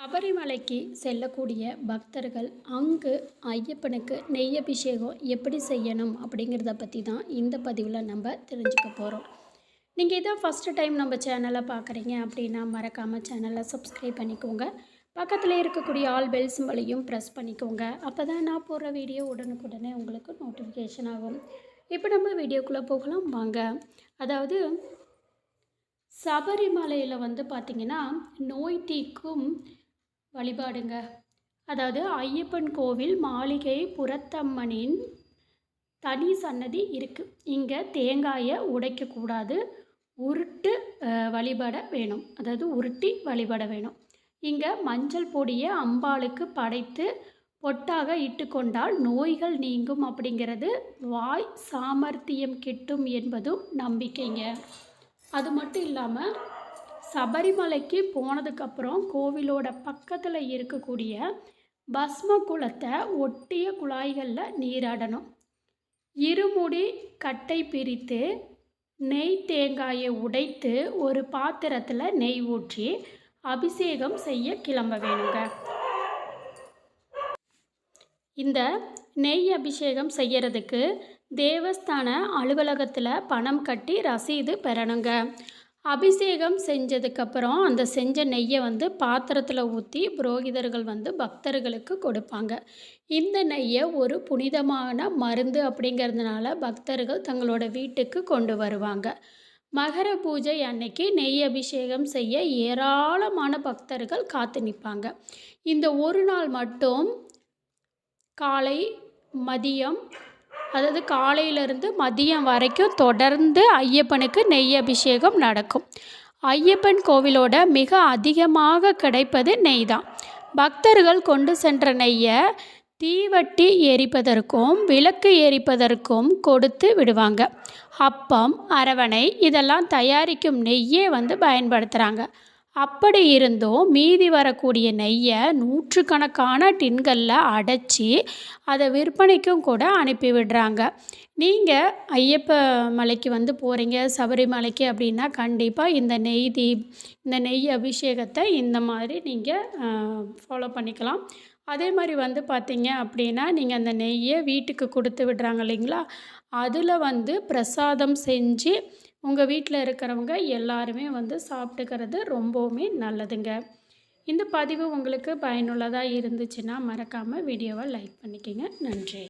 சபரிமலைக்கு செல்லக்கூடிய பக்தர்கள் அங்கு ஐயப்பனுக்கு நெய் அபிஷேகம் எப்படி செய்யணும் அப்படிங்கிறத பற்றி தான் இந்த பதிவில் நம்ம தெரிஞ்சுக்க போகிறோம் நீங்கள் இதான் ஃபஸ்ட்டு டைம் நம்ம சேனலை பார்க்குறீங்க அப்படின்னா மறக்காமல் சேனலை சப்ஸ்கிரைப் பண்ணிக்கோங்க. பக்கத்தில் இருக்கக்கூடிய ஆல் பெல் சிம்பளையும் ப்ரெஸ் பண்ணிக்கோங்க. அப்போ தான் நான் போடுற வீடியோ உடனுக்குடனே உங்களுக்கு நோட்டிஃபிகேஷன் ஆகும். இப்போ நம்ம வீடியோக்குள்ளே போகலாம். வாங்க. அதாவது சபரிமலையில் வந்து பார்த்திங்கன்னா நோய் தீக்கும் வழிபாடுங்க. அதாவது ஐயப்பன் கோவில் மாளிகை புறத்தம்மனின் தனி சன்னதி இருக்குது இங்கே தேங்காயை உடைக்கக்கூடாது உருட்டு வழிபட வேணும். அதாவது உருட்டி வழிபட வேணும். இங்கே மஞ்சள் பொடியை அம்பாளுக்கு படைத்து பொட்டாக இட்டுக்கொண்டால் நோய்கள் நீங்கும் அப்படிங்கிறது வாய் சாமர்த்தியம் கிட்டும் என்பதும் நம்பிக்கைங்க. அது மட்டும் இல்லாமல் சபரிமலைக்கு போனதுக்கப்புறம் கோவிலோட பக்கத்தில் இருக்கக்கூடிய பஸ்ம குளத்தை ஒட்டிய குழாய்களில் நீராடணும். இருமுடி கட்டை பிரித்து நெய் தேங்காயை உடைத்து ஒரு பாத்திரத்தில் நெய் ஊற்றி அபிஷேகம் செய்ய கிளம்ப வேணுங்க. இந்த நெய் அபிஷேகம் செய்யறதுக்கு தேவஸ்தான அலுவலகத்தில் பணம் கட்டி ரசீது பெறணுங்க. அபிஷேகம் செஞ்சதுக்கப்புறம் அந்த செஞ்ச நெய்யை வந்து பாத்திரத்தில் ஊற்றி புரோகிதர்கள் வந்து பக்தர்களுக்கு கொடுப்பாங்க. இந்த நெய்யை ஒரு புனிதமான மருந்து அப்படிங்கிறதுனால பக்தர்கள் தங்களோட வீட்டுக்கு கொண்டு வருவாங்க. மகர பூஜை அன்னைக்கு நெய் அபிஷேகம் செய்ய ஏராளமான பக்தர்கள் காத்து நிற்பாங்க. இந்த ஒரு நாள் மட்டும் காலை மதியம் அதாவது காலையிலிருந்து மதியம் வரைக்கும் தொடர்ந்து ஐயப்பனுக்கு நெய் அபிஷேகம் நடக்கும். ஐயப்பன் கோவிலோட மிக அதிகமாக கிடைப்பது நெய் தான் பக்தர்கள் கொண்டு சென்ற நெய்யை தீவட்டி எரிப்பதற்கும் விளக்கு எரிப்பதற்கும் கொடுத்து விடுவாங்க. அப்பம் அரவணை இதெல்லாம் தயாரிக்கும் நெய்யே வந்து பயன்படுத்துகிறாங்க அப்படி இருந்தும் மீதி வரக்கூடிய நெய்யை நூற்றுக்கணக்கான டின்களில் அடைச்சி அதை விற்பனைக்கும் கூட அனுப்பி விடுறாங்க. நீங்கள் ஐயப்ப மலைக்கு வந்து போகிறீங்க சபரிமலைக்கு அப்படின்னா கண்டிப்பாக இந்த நெய் தீப் இந்த நெய் அபிஷேகத்தை இந்த மாதிரி நீங்கள் ஃபாலோ பண்ணிக்கலாம். அதே மாதிரி வந்து பார்த்தீங்க அப்படின்னா நீங்கள் அந்த நெய்யை வீட்டுக்கு கொடுத்து விடுறாங்க இல்லைங்களா? அதில் வந்து பிரசாதம் செஞ்சு உங்கள் வீட்டில் இருக்கிறவங்க எல்லாருமே வந்து சாப்பிட்டுக்கிறது ரொம்பவுமே நல்லதுங்க. இந்த பதிவு உங்களுக்கு பயனுள்ளதாக இருந்துச்சுன்னா மறக்காமல் வீடியோவை லைக் பண்ணிக்கோங்க. நன்றி.